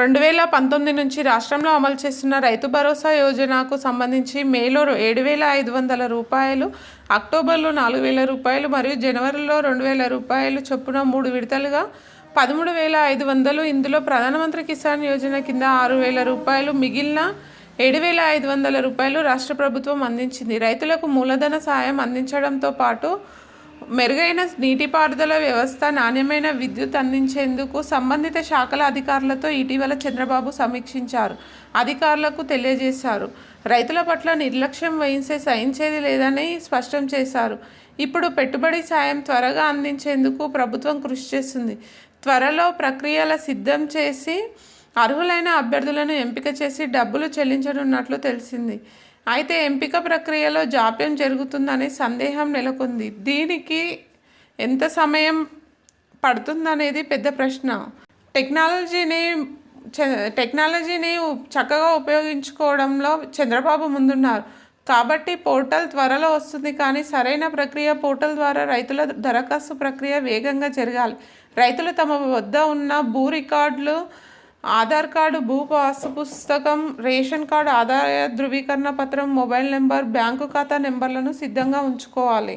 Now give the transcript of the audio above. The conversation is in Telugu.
రెండు వేల పంతొమ్మిది నుంచి రాష్ట్రంలో అమలు చేస్తున్న రైతు భరోసా యోజనకు సంబంధించి మేలో ఏడు వేల ఐదు వందల రూపాయలు అక్టోబర్లో నాలుగు వేల రూపాయలు మరియు జనవరిలో రెండు వేల రూపాయలు చొప్పున మూడు విడతలుగా పదమూడు వేల ఐదు వందలు. ఇందులో ప్రధానమంత్రి కిసాన్ యోజన కింద ఆరు వేల రూపాయలు మిగిలిన ఏడు వేల ఐదు వందల రూపాయలు రాష్ట్ర ప్రభుత్వం అందించింది. రైతులకు మూలధన సాయం అందించడంతో పాటు మెరుగైన నీటిపారుదల వ్యవస్థ నాణ్యమైన విద్యుత్ అందించేందుకు సంబంధిత శాఖల అధికారులతో ఇటీవల చంద్రబాబు సమీక్షించారు. అధికారులకు తెలియజేశారు. రైతుల పట్ల నిర్లక్ష్యం వహించే సహించేది లేదని స్పష్టం చేశారు. ఇప్పుడు పెట్టుబడి సాయం త్వరగా అందించేందుకు ప్రభుత్వం కృషి చేస్తుంది. త్వరలో ప్రక్రియల సిద్ధం చేసి అర్హులైన అభ్యర్థులను ఎంపిక చేసి డబ్బులు చెల్లించనున్నట్లు తెలిసింది. అయితే ఎంపిక ప్రక్రియలో జాప్యం జరుగుతుందనే సందేహం నెలకొంది. దీనికి ఎంత సమయం పడుతుందనేది పెద్ద ప్రశ్న. టెక్నాలజీని టెక్నాలజీని చక్కగా ఉపయోగించుకోవడంలో చంద్రబాబు ముందున్నారు. కాబట్టి పోర్టల్ త్వరలో వస్తుంది కానీ సరైన ప్రక్రియ పోర్టల్ ద్వారా రైతుల దరఖాస్తు ప్రక్రియ వేగంగా జరగాలి. రైతులు తమ వద్ద ఉన్న భూ రికార్డులు ఆధార్ కార్డు భూ పాసు పుస్తకం రేషన్ కార్డు ఆదాయ ధృవీకరణ పత్రం మొబైల్ నెంబర్ బ్యాంకు ఖాతా నెంబర్లను సిద్ధంగా ఉంచుకోవాలి.